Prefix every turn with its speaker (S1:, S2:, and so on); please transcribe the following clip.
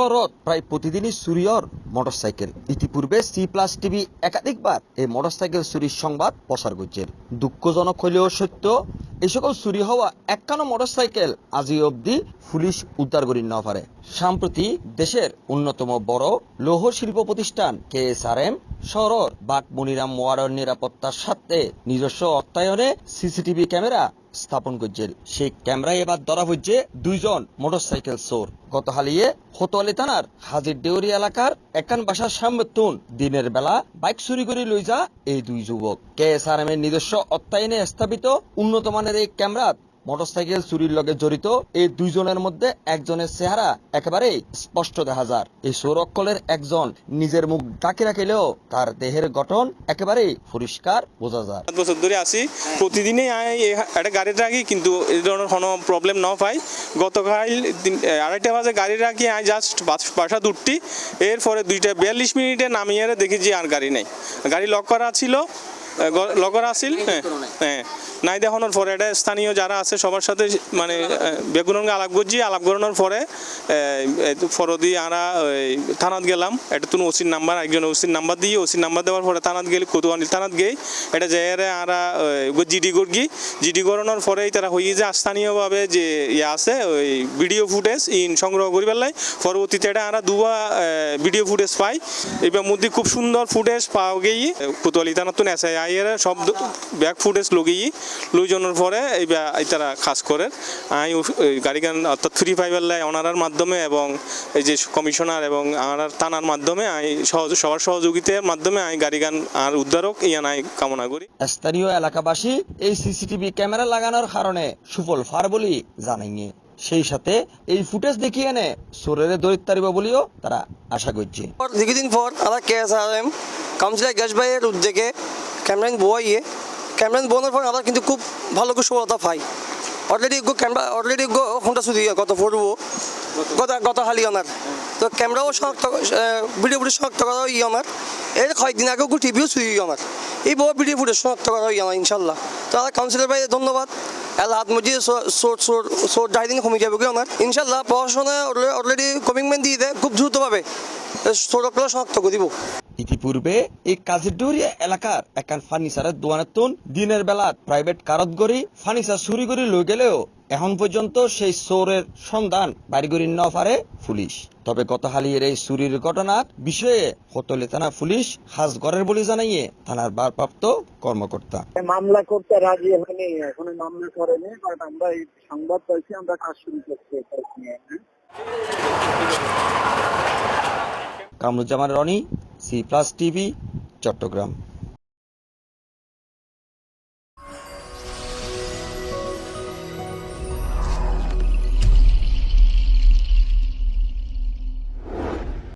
S1: শহরত প্রায় প্রতিদিনই চুরিয়র মোটরসাইকেল। ইতিপূর্বে সি প্লাস টিভি একাধিকবার এই মোটরসাইকেল চুরির সংবাদ প্রচার করছে দুঃখজনক হলেও সত্য এই সকল চুরি হওয়া একান্ন মোটরসাইকেল আজি অবধি পুলিশ উদ্ধার করি না পারে। সম্প্রতি দেশের অন্যতম বড় লৌহ শিল্প প্রতিষ্ঠান কে এস আর এম শহর বাক মনিরাম ওয়ার্ডের নিরাপত্তার সাথে নিজস্ব অর্থায়নে সিসিটিভি ক্যামেরা স্থাপন করছে। সেই ক্যামেরায় এবার ধরা হচ্ছে দুইজন মোটরসাইকেল চোর। গত হালিয়ে হতোয়ালি থানার হাজির ডেউরি এলাকার একান বাসার সামনে দিনের বেলা বাইক চুরি করে লই যা এই দুই যুবক। কে এস আর এম এর নিজস্ব অত্যায়নে স্থাপিত উন্নত মানের এই ক্যামেরা মোটরসাইকেল চুরির লগে জড়িত এই দুইজনের মধ্যে একজনের চেহারা একেবারে স্পষ্ট দেখা যায়। এই সৌরক্ষলের একজন নিজের মুখ ডাকে রাখিলেও তার দেহের গঠন একেবারে পরিষ্কার বোঝা যায়।
S2: সাত বছর ধরে আসি প্রতিদিনই একটা গাড়ি রাখি, কিন্তু এই ধরনের কোনো প্রবলেম না পাই। গতকাল আড়াইটা বাজে গাড়ি রাখি আই জাস্ট বাসা দুটি। এরপরে দুইটা বিয়াল্লিশ মিনিটে নামিয়ে দেখি যে আর গাড়ি নেই। গাড়ি লক করা ছিল লক করা আছিল হ্যাঁ হ্যাঁ। নাই দেখানোর পরে এটা স্থানীয় যারা আছে সবার সাথে মানে বেগুনকে আলাপ করছি। আলাপ করানোর পরে ফরদি আমরা থানাত গেলাম। এটা তুমি ওসির নাম্বার, একজন ওসির নাম্বার দিয়ে ওসির নাম্বার দেওয়ার পরে থানাত গেলে কোতোয়ানি থানাত গেই। এটা যাইয়ারে আমরা জিডি করগি। জিডি করানোর পরেই তারা হয়ে যে স্থানীয়ভাবে যে ইয়ে আছে, ওই ভিডিও ফুটেজ ইন সংগ্রহ করি পেলাই পরবর্তীতে এটা আমরা দুয়া ভিডিও ফুটেজ পাই। এবার মধ্যে খুব সুন্দর ফুটেজ পাওয়া গেই। কোতোয়ালি থানাত তো নেশায় আইয়ের সব ব্যাক ফুটেজ লগেই। লইজনের পরে এইবার এই তারা কাজ করে আই গাড়ি গান অর্থাৎ ফ্রি ফাইবার লাই ওনারার মাধ্যমে এবং এই যে কমিশনার এবং আমার থানার মাধ্যমে আই সহজ সবার সহযোগিতার মাধ্যমে আই গাড়ি গান আর উদ্ধারক ইয়ান আই কামনা করি।
S1: স্থানীয় এলাকাবাসী এই সিসিটিভি ক্যামেরা লাগানোর কারণে সুফল ফার বলি জানাইনি। সেই সাথে এই ফুটেজ দেখিয়ে এনে সোরের দরিদ্র তারিব বলিও তারা আশা করছে।
S3: পর দীর্ঘদিন পর আমরা K S R M councillor gas ভাইয়ের উদ্যোগে ক্যামেরান বোয়াইয়ে ক্যামেরান বোনার পর আমরা কিন্তু খুব ভালো সফলতা পাই। Already go camera already go ঘণ্টা শুধু গত পড়ব গত গত হালি অনার তো ক্যামেরাও শনাক্ত ভিডিও ফুটেজ শনাক্ত করা ই আমার। এর কয়েকদিন আগেও টিভিও শুধু আমার। এই বহু ভিডিও ফুটেজ শনাক্ত করা ই অনার ইনশাল্লাহ। তো আমরা কাউন্সিলর ভাই ধন্যবাদ। এল হাত মজি সোর সোর সোর ডাইদিন কমে যাবে অনার ইনশাল্লাহ পড়াশোনা অলরেডি কমিটমেন্ট দিয়ে দেয়, খুব দ্রুতভাবে। সড়কগুলো শনাক্ত করে দিব।
S1: ইতিপূর্বে এই কাজিরডুরিয়া এলাকার একান ফার্নিচারের দোকানের তুন দিনের বেলা প্রাইভেট কারত গড়ি ফার্নিচার চুরি করে লই গেলেও এখন পর্যন্ত সেই চোরের সন্ধান ন পারে পুলিশ তবে গত হালিয়ের এই চুরির ঘটনার বিষয়ে হতলি থানা পুলিশ হাজগড়ের বলে জানাইয়ে থানার ভারপ্রাপ্ত কর্মকর্তা
S4: মামলা করতে রাজি হয়নি এখনও মামলা করেনি বাট আমরা সংবাদ পাইছি আমরা কাজ শুরু করছি এটা নিয়ে হ্যাঁ
S1: Kamruzzaman Roni C plus TV Chattogram.